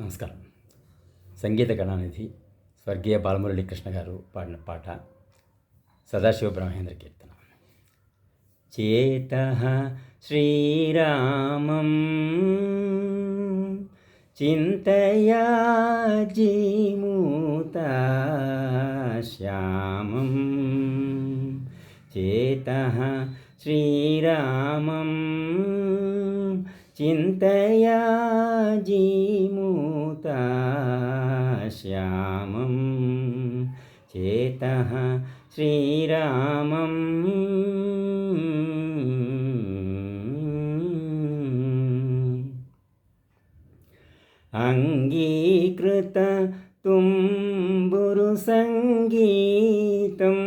నమస్కారం. సంగీత గణానిధి స్వర్గీయ బాలమురళి కృష్ణ గారు పాడిన పాట సదాశివ బ్రహ్మేంద్ర కీర్తన. చేత శ్రీరామం చింతయా జీమూత శ్యామం చేత శ్రీరామం చింతయా జీమూత శ్యామం చేత శ్రీరామం అంగీకృత తుంబురు సంగీతం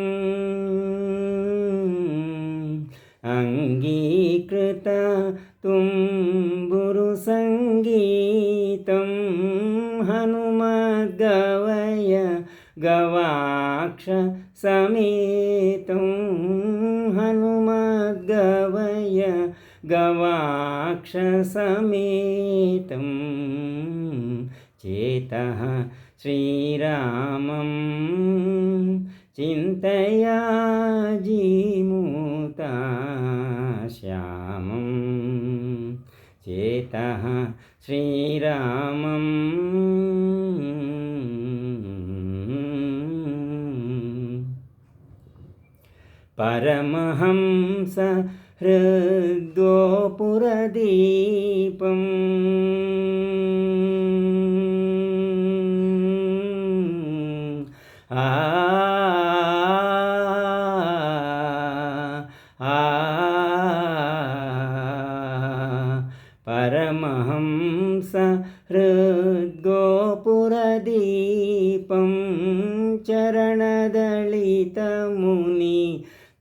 అంగీకృత తుంబురు హనుమద్గవయ గవాక్ష సమేతం హనుమద్గవయ గవాక్ష సమేతం చేత శ్రీరామం చింతయా జీమూత सीतः श्रीरामम्। परमहंस सहृद्वोपुरदीपम् పరమహంస హృద్గోపురదీపం చరణదళితముని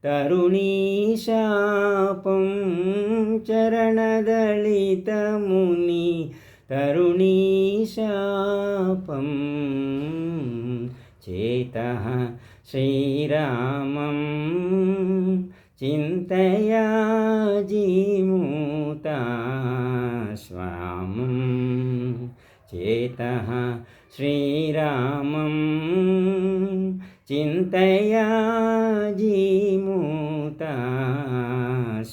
తరుణీశాపం చరణదళితముని తరుణీశాపం చేత శ్రీరామం చింతయా జీమూతా స్వామం చేత శ్రీరామం. చింతయా జీమూత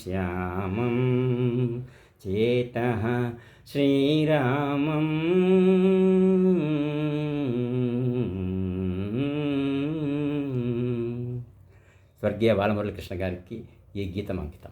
శ్యామం చేత శ్రీరామం. స్వర్గీయ బాలమురళీ కృష్ణ గారికి ఈ గీతం అంకితం